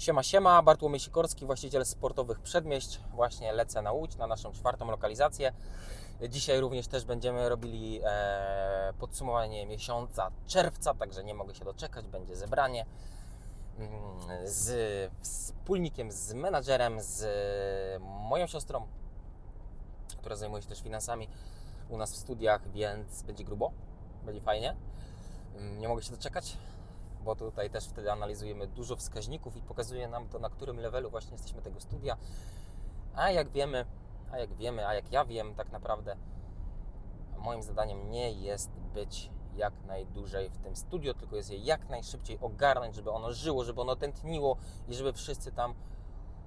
Siema, siema, Bartłomiej Sikorski, właściciel sportowych przedmieść. Właśnie lecę na Łódź, na naszą czwartą lokalizację. Dzisiaj również też będziemy robili e, podsumowanie miesiąca czerwca, także nie mogę się doczekać, będzie zebranie mm, z wspólnikiem, z menadżerem, z moją siostrą, która zajmuje się też finansami u nas w studiach, więc będzie grubo, będzie fajnie. Mm, Nie mogę się doczekać bo tutaj też wtedy analizujemy dużo wskaźników i pokazuje nam to, na którym levelu właśnie jesteśmy tego studia. A jak wiemy, a jak wiemy, a jak ja wiem, tak naprawdę moim zadaniem nie jest być jak najdłużej w tym studio, tylko jest je jak najszybciej ogarnąć, żeby ono żyło, żeby ono tętniło i żeby wszyscy tam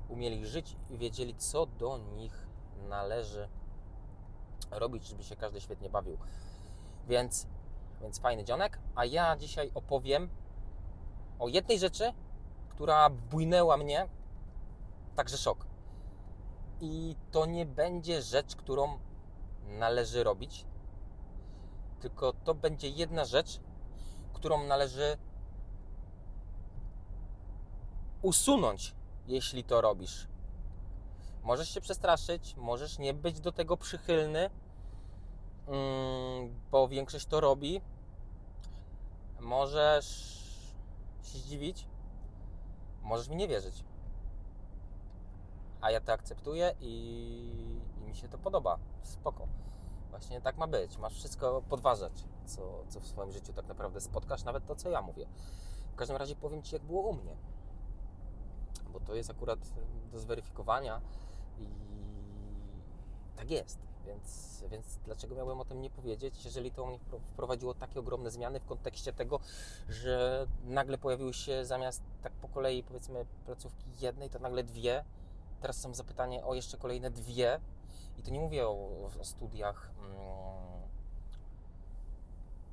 umieli żyć i wiedzieli, co do nich należy robić, żeby się każdy świetnie bawił. Więc, więc fajny dzionek. A ja dzisiaj opowiem o jednej rzeczy, która bujnęła mnie, także szok. I to nie będzie rzecz, którą należy robić, tylko to będzie jedna rzecz, którą należy usunąć, jeśli to robisz. Możesz się przestraszyć, możesz nie być do tego przychylny, mm, bo większość to robi. Możesz się zdziwić, możesz mi nie wierzyć. A ja to akceptuję i, i mi się to podoba. Spoko. Właśnie tak ma być. Masz wszystko podważać, co, co w swoim życiu tak naprawdę spotkasz, nawet to, co ja mówię. W każdym razie powiem Ci, jak było u mnie. Bo to jest akurat do zweryfikowania i tak jest. Więc, więc dlaczego miałbym o tym nie powiedzieć, jeżeli to mnie wpro- wprowadziło takie ogromne zmiany w kontekście tego, że nagle pojawiły się zamiast tak po kolei powiedzmy placówki jednej, to nagle dwie. Teraz są zapytanie o jeszcze kolejne dwie. I to nie mówię o, o studiach mm,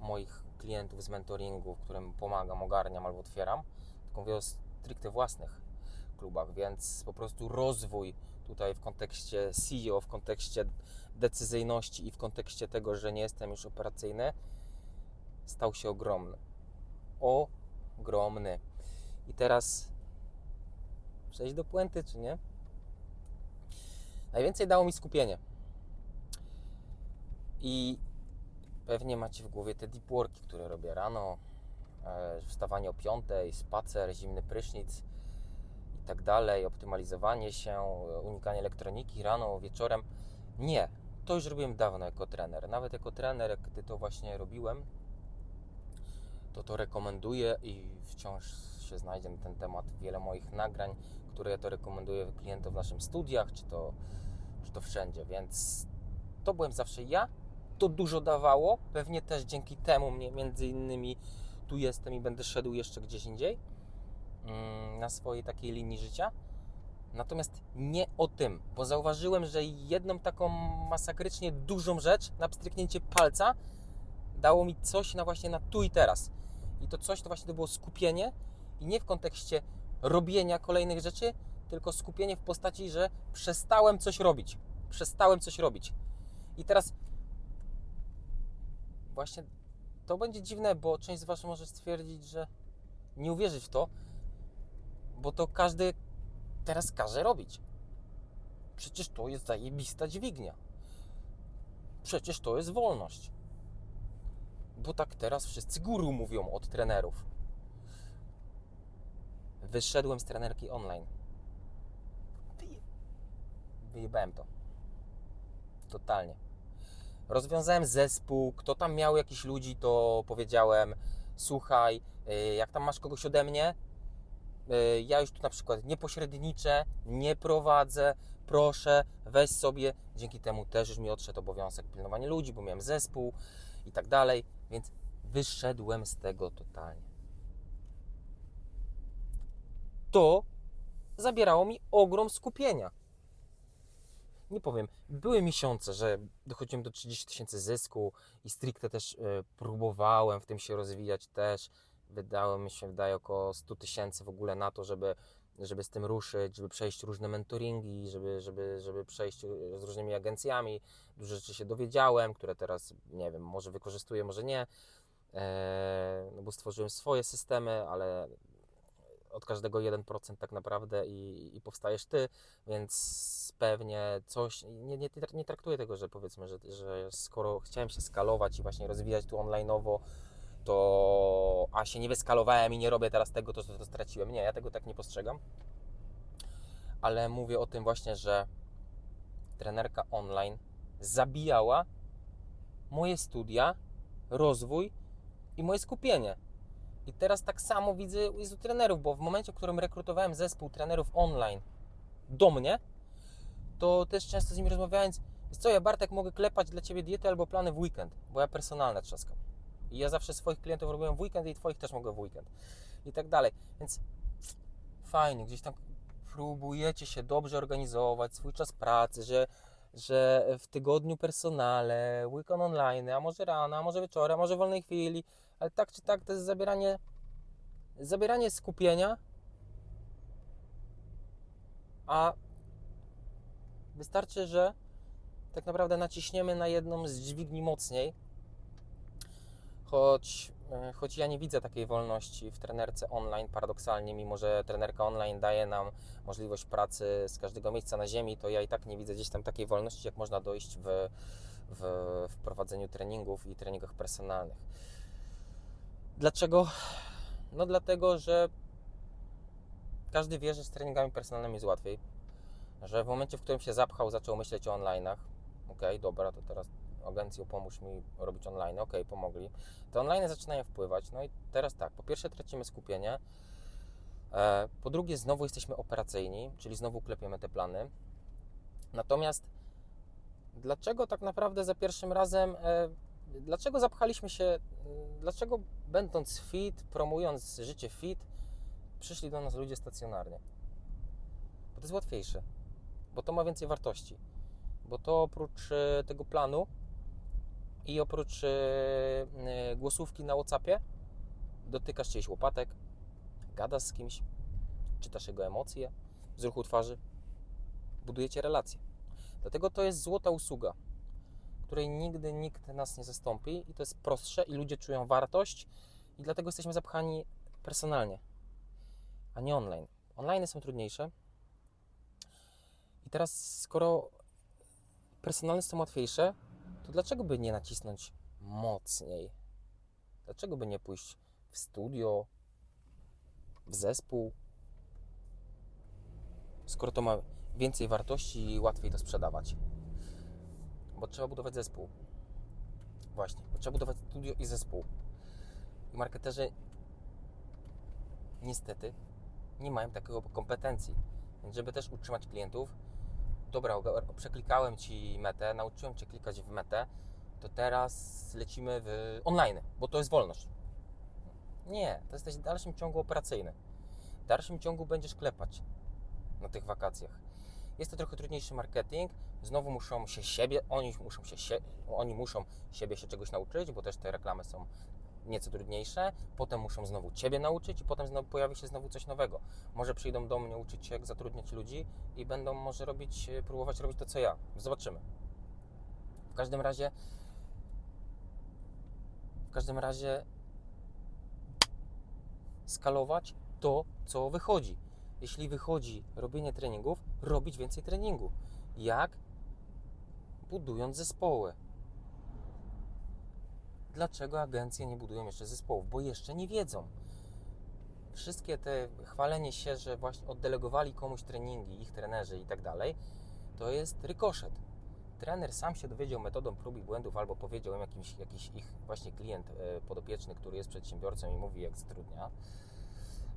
moich klientów z mentoringu, którym pomagam, ogarniam albo otwieram, tylko mówię o stricte własnych klubach, więc po prostu rozwój tutaj w kontekście CEO, w kontekście decyzyjności i w kontekście tego, że nie jestem już operacyjny, stał się ogromny. Ogromny. I teraz przejść do puenty, czy nie? Najwięcej dało mi skupienie. I pewnie macie w głowie te deep worki, które robię rano, e, wstawanie o 5, spacer, zimny prysznic i tak dalej, optymalizowanie się, unikanie elektroniki rano, wieczorem. Nie, to już robiłem dawno jako trener. Nawet jako trener, gdy to właśnie robiłem, to to rekomenduję i wciąż się znajdzie na ten temat wiele moich nagrań, które ja to rekomenduję klientom w naszym studiach, czy to, czy to wszędzie, więc to byłem zawsze ja. To dużo dawało, pewnie też dzięki temu mnie między innymi tu jestem i będę szedł jeszcze gdzieś indziej na swojej takiej linii życia. Natomiast nie o tym, bo zauważyłem, że jedną taką masakrycznie dużą rzecz na pstryknięcie palca dało mi coś na właśnie na tu i teraz. I to coś to właśnie to było skupienie i nie w kontekście robienia kolejnych rzeczy, tylko skupienie w postaci, że przestałem coś robić. Przestałem coś robić. I teraz właśnie to będzie dziwne, bo część z Was może stwierdzić, że nie uwierzyć w to, bo to każdy teraz każe robić. Przecież to jest zajebista dźwignia. Przecież to jest wolność. Bo tak teraz wszyscy guru mówią od trenerów. Wyszedłem z trenerki online. Wyje- Wyjebałem to. Totalnie. Rozwiązałem zespół. Kto tam miał jakichś ludzi, to powiedziałem: Słuchaj, y, jak tam masz kogoś ode mnie, ja już tu na przykład nie pośredniczę, nie prowadzę, proszę, weź sobie. Dzięki temu też już mi odszedł obowiązek pilnowania ludzi, bo miałem zespół i tak dalej, więc wyszedłem z tego totalnie. To zabierało mi ogrom skupienia. Nie powiem, były miesiące, że dochodziłem do 30 tysięcy zysku i stricte też y, próbowałem w tym się rozwijać też. Wydało mi się, wydaje około 100 tysięcy w ogóle na to, żeby, żeby z tym ruszyć, żeby przejść różne mentoringi, żeby, żeby, żeby przejść y, z różnymi agencjami. Dużo rzeczy się dowiedziałem, które teraz, nie wiem, może wykorzystuję, może nie. E, no bo stworzyłem swoje systemy, ale od każdego 1% tak naprawdę i, i powstajesz ty, więc pewnie coś, nie, nie, nie traktuję tego, że powiedzmy, że, że skoro chciałem się skalować i właśnie rozwijać tu online'owo, to a się nie wyskalowałem i nie robię teraz tego, to, to, straciłem. Nie, ja tego tak nie postrzegam. Ale mówię o tym właśnie, że trenerka online zabijała moje studia, rozwój i moje skupienie. I teraz tak samo widzę u trenerów, bo w momencie, w którym rekrutowałem zespół trenerów online do mnie, to też często z nimi rozmawiając, co, ja Bartek mogę klepać dla Ciebie dietę albo plany w weekend, bo ja personalne trzaskam. I ja zawsze swoich klientów robiłem w weekend i Twoich też mogę w weekend. I tak dalej. Więc fajnie, gdzieś tam próbujecie się dobrze organizować, swój czas pracy, że, że w tygodniu personale, weekend online, a może rano, a może wieczorem, a może wolnej chwili, ale tak czy tak to jest zabieranie, zabieranie skupienia, a wystarczy, że tak naprawdę naciśniemy na jedną z dźwigni mocniej, choć, e, choć ja nie widzę takiej wolności w trenerce online, paradoksalnie, mimo że trenerka online daje nam możliwość pracy z każdego miejsca na ziemi, to ja i tak nie widzę gdzieś tam takiej wolności, jak można dojść w, w, w prowadzeniu treningów i treningach personalnych. Dlaczego? No dlatego, że każdy wie, że z treningami personalnymi jest łatwiej, że w momencie, w którym się zapchał, zaczął myśleć o online'ach, ok, dobra, to teraz agencją pomóż mi robić online, ok, pomogli. Te online zaczynają wpływać, no i teraz tak, po pierwsze tracimy skupienie, e, po drugie znowu jesteśmy operacyjni, czyli znowu klepiemy te plany. Natomiast dlaczego tak naprawdę za pierwszym razem, e, dlaczego zapchaliśmy się, dlaczego będąc fit, promując życie fit, przyszli do nas ludzie stacjonarnie? Bo to jest łatwiejsze, bo to ma więcej wartości, bo to oprócz e, tego planu i oprócz e, głosówki na WhatsAppie dotykasz czyjś łopatek, gadasz z kimś, czytasz jego emocje z ruchu twarzy, budujecie relacje. Dlatego to jest złota usługa, której nigdy nikt nas nie zastąpi i to jest prostsze i ludzie czują wartość i dlatego jesteśmy zapchani personalnie, a nie online. Online są trudniejsze. I teraz, skoro personalne są łatwiejsze, to dlaczego by nie nacisnąć mocniej? Dlaczego by nie pójść w studio, w zespół? Skoro to ma więcej wartości i łatwiej to sprzedawać. Bo trzeba budować zespół. Właśnie, bo trzeba budować studio i zespół. I marketerzy niestety nie mają takiego kompetencji. Więc żeby też utrzymać klientów, dobra, przeklikałem Ci metę, nauczyłem Cię klikać w metę, to teraz lecimy w online, bo to jest wolność. Nie, to jesteś w dalszym ciągu operacyjny. W dalszym ciągu będziesz klepać na tych wakacjach. Jest to trochę trudniejszy marketing. Znowu muszą się siebie, oni muszą się, oni muszą siebie się czegoś nauczyć, bo też te reklamy są nieco trudniejsze, potem muszą znowu Ciebie nauczyć i potem znowu pojawi się znowu coś nowego. Może przyjdą do mnie uczyć się, jak zatrudniać ludzi i będą może robić, e, próbować robić to, co ja. Zobaczymy. W każdym razie w każdym razie skalować to, co wychodzi. Jeśli wychodzi robienie treningów, robić więcej treningu. Jak? Budując zespoły. Dlaczego agencje nie budują jeszcze zespołów? Bo jeszcze nie wiedzą. Wszystkie te chwalenie się, że właśnie oddelegowali komuś treningi, ich trenerzy i tak dalej, to jest rykoszet. Trener sam się dowiedział metodą prób i błędów albo powiedział im jakiś, jakiś ich właśnie klient e, podopieczny, który jest przedsiębiorcą i mówi jak zatrudnia,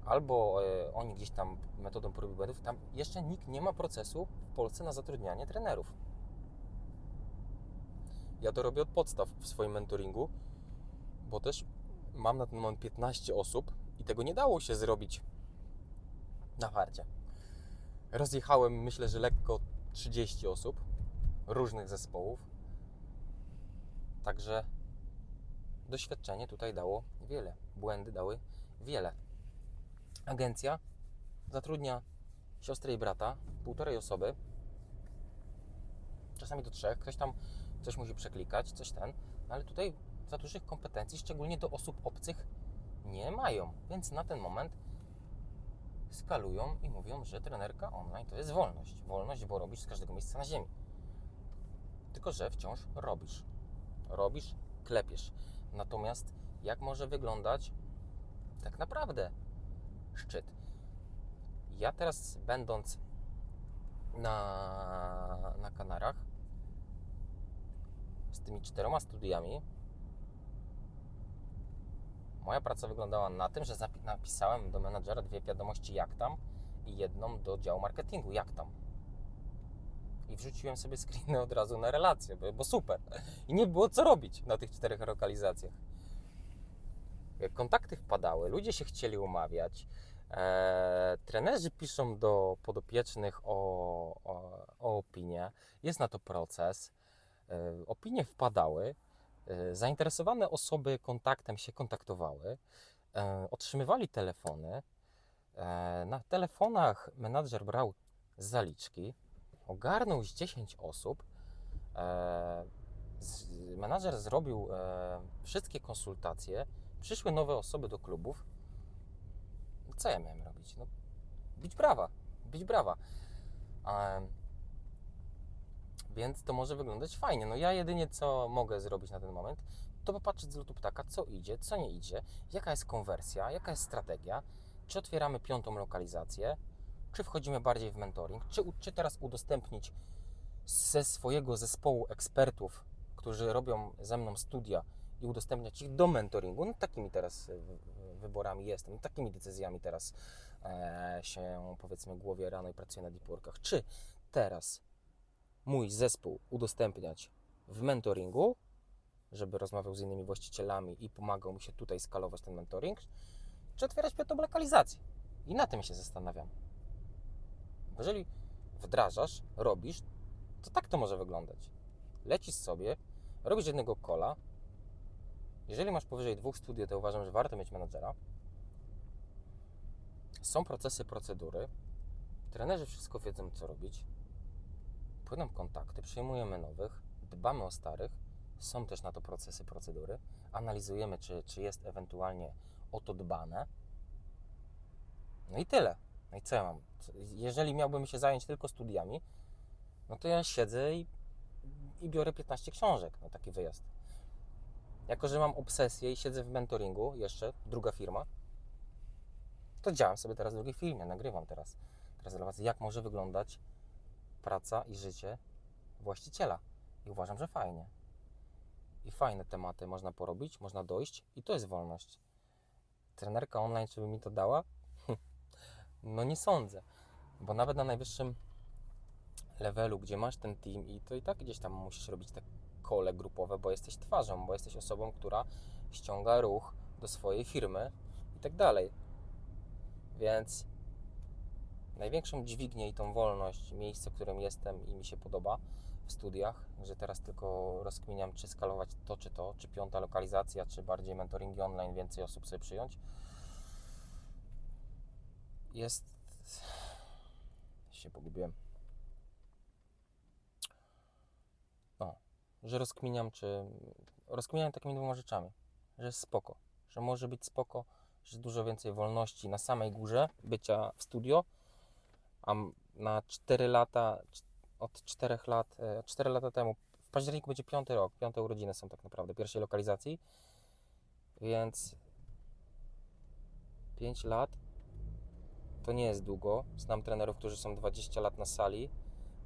albo e, oni gdzieś tam metodą prób i błędów, tam jeszcze nikt nie ma procesu w Polsce na zatrudnianie trenerów. Ja to robię od podstaw w swoim mentoringu, bo też mam na ten moment 15 osób i tego nie dało się zrobić na farcie. Rozjechałem, myślę, że lekko 30 osób różnych zespołów. Także doświadczenie tutaj dało wiele, błędy dały wiele. Agencja zatrudnia siostrę i brata, półtorej osoby, czasami do trzech. Ktoś tam coś musi przeklikać, coś ten, ale tutaj za dużych kompetencji, szczególnie do osób obcych, nie mają. Więc na ten moment skalują i mówią, że trenerka online to jest wolność. Wolność, bo robisz z każdego miejsca na ziemi. Tylko, że wciąż robisz. Robisz, klepiesz. Natomiast jak może wyglądać tak naprawdę szczyt? Ja teraz będąc na, na Kanarach z tymi czteroma studiami, moja praca wyglądała na tym, że napisałem do menadżera dwie wiadomości jak tam i jedną do działu marketingu jak tam. I wrzuciłem sobie screeny od razu na relację, bo, super. I nie było co robić na tych czterech lokalizacjach. Kontakty wpadały, ludzie się chcieli umawiać, e, trenerzy piszą do podopiecznych o, o, o opinię, jest na to proces, opinie wpadały, e, zainteresowane osoby kontaktem się kontaktowały, e, otrzymywali telefony. E, na telefonach menadżer brał zaliczki, ogarnął z 10 osób. E, menadżer zrobił e, wszystkie konsultacje, przyszły nowe osoby do klubów. Co ja miałem robić? No, bić brawa, bić brawa. E, więc to może wyglądać fajnie. No ja jedynie co mogę zrobić na ten moment, to popatrzeć z lotu ptaka, co idzie, co nie idzie, jaka jest konwersja, jaka jest strategia, czy otwieramy piątą lokalizację, czy wchodzimy bardziej w mentoring, czy, czy teraz udostępnić ze swojego zespołu ekspertów, którzy robią ze mną studia i udostępniać ich do mentoringu. No takimi teraz wy- wyborami jestem, takimi decyzjami teraz e, się powiedzmy głowie rano i pracuję na deep workach. Czy teraz mój zespół udostępniać w mentoringu, żeby rozmawiał z innymi właścicielami i pomagał mi się tutaj skalować ten mentoring, czy otwierać piątą lokalizację? I na tym się zastanawiam. Jeżeli wdrażasz, robisz, to tak to może wyglądać. Lecisz sobie, robisz jednego kola. Jeżeli masz powyżej dwóch studiów, to uważam, że warto mieć menadżera. Są procesy, procedury. Trenerzy wszystko wiedzą, co robić. Płyną kontakty, przyjmujemy nowych, dbamy o starych. Są też na to procesy, procedury. Analizujemy, czy, czy jest ewentualnie o to dbane. No i tyle. No i co ja mam? Jeżeli miałbym się zająć tylko studiami, no to ja siedzę i, i biorę 15 książek na taki wyjazd. Jako, że mam obsesję i siedzę w mentoringu, jeszcze druga firma, to działam sobie teraz w drugiej firmie, nagrywam teraz, teraz Was, jak może wyglądać praca i życie właściciela. I uważam, że fajnie. I fajne tematy można porobić, można dojść i to jest wolność. Trenerka online, czy by mi to dała? No nie sądzę, bo nawet na najwyższym levelu, gdzie masz ten team i to i tak gdzieś tam musisz robić te kole grupowe, bo jesteś twarzą, bo jesteś osobą, która ściąga ruch do swojej firmy i tak dalej. Więc największą dźwignię i tą wolność, miejsce, w którym jestem i mi się podoba w studiach, że teraz tylko rozkminiam, czy skalować to, czy to, czy piąta lokalizacja, czy bardziej mentoringi online, więcej osób sobie przyjąć, jest... się pogubiłem. O, że rozkminiam, czy... Rozkminiam takimi dwoma rzeczami, że jest spoko, że może być spoko, że dużo więcej wolności na samej górze bycia w studio, a na 4 lata, od 4 lat, 4 lata temu, w październiku będzie piąty rok, piąte urodziny są tak naprawdę pierwszej lokalizacji, więc 5 lat to nie jest długo. Znam trenerów, którzy są 20 lat na sali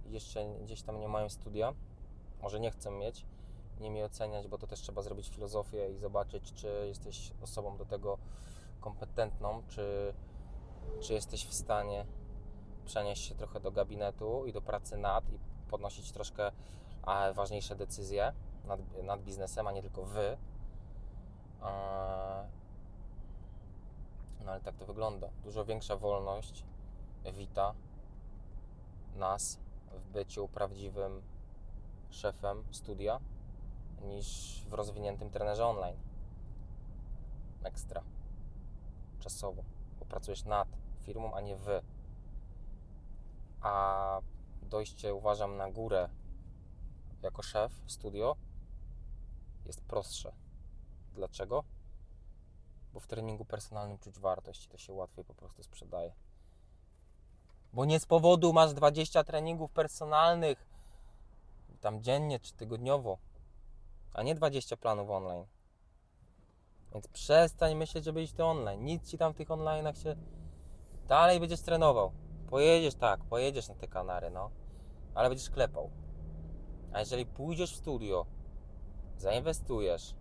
i jeszcze gdzieś tam nie mają studia. Może nie chcą mieć, nie mi oceniać, bo to też trzeba zrobić filozofię i zobaczyć, czy jesteś osobą do tego kompetentną, czy, czy jesteś w stanie przenieść się trochę do gabinetu i do pracy nad i podnosić troszkę a, ważniejsze decyzje nad, nad biznesem, a nie tylko wy. Eee, no ale tak to wygląda. Dużo większa wolność wita nas w byciu prawdziwym szefem studia niż w rozwiniętym trenerze online. Ekstra. Czasowo. Bo pracujesz nad firmą, a nie wy. A dojście, uważam, na górę jako szef studio jest prostsze. Dlaczego? Bo w treningu personalnym czuć wartość i to się łatwiej po prostu sprzedaje. Bo nie z powodu masz 20 treningów personalnych tam dziennie czy tygodniowo, a nie 20 planów online. Więc przestań myśleć, że będziesz to online. Nic ci tam w tych online'ach się. Dalej będziesz trenował. Pojedziesz tak, pojedziesz na te kanary, no. Ale będziesz klepał. A jeżeli pójdziesz w studio, zainwestujesz,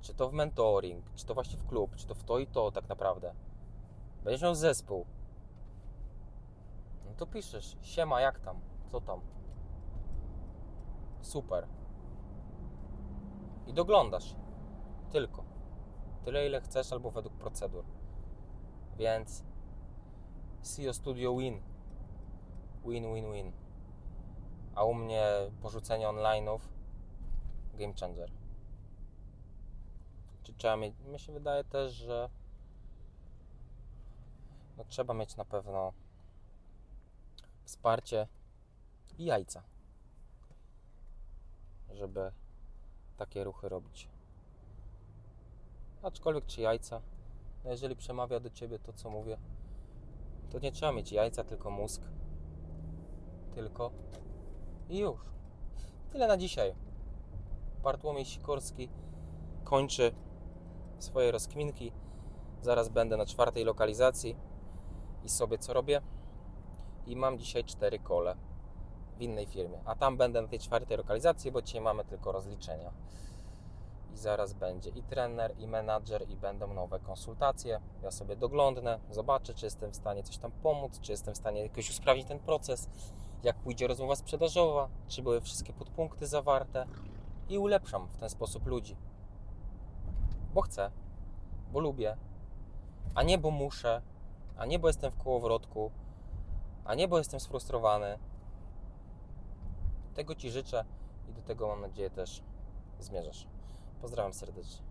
czy to w mentoring, czy to właśnie w klub, czy to w to i to tak naprawdę, będziesz miał zespół, no to piszesz, siema, jak tam, co tam, super. I doglądasz, tylko. Tyle, ile chcesz, albo według procedur. Więc CEO Studio Win. Win, win, win. A u mnie porzucenie online'ów game changer. Czy trzeba mieć? Mi się wydaje też, że no, trzeba mieć na pewno wsparcie i jajca, żeby takie ruchy robić. Aczkolwiek czy jajca, no jeżeli przemawia do ciebie to, co mówię, to nie trzeba mieć jajca, tylko mózg. Tylko i już. Tyle na dzisiaj. Bartłomiej Sikorski kończy swoje rozkminki. Zaraz będę na czwartej lokalizacji i sobie co robię. I mam dzisiaj cztery kole w innej firmie. A tam będę na tej czwartej lokalizacji, bo dzisiaj mamy tylko rozliczenia. Zaraz będzie i trener, i menadżer, i będą nowe konsultacje. Ja sobie doglądnę, zobaczę, czy jestem w stanie coś tam pomóc, czy jestem w stanie jakoś usprawnić ten proces, jak pójdzie rozmowa sprzedażowa, czy były wszystkie podpunkty zawarte i ulepszam w ten sposób ludzi. Bo chcę, bo lubię, a nie bo muszę, a nie bo jestem w kołowrotku, a nie bo jestem sfrustrowany. Tego Ci życzę i do tego mam nadzieję też zmierzasz. Pozdrawiam serdecznie.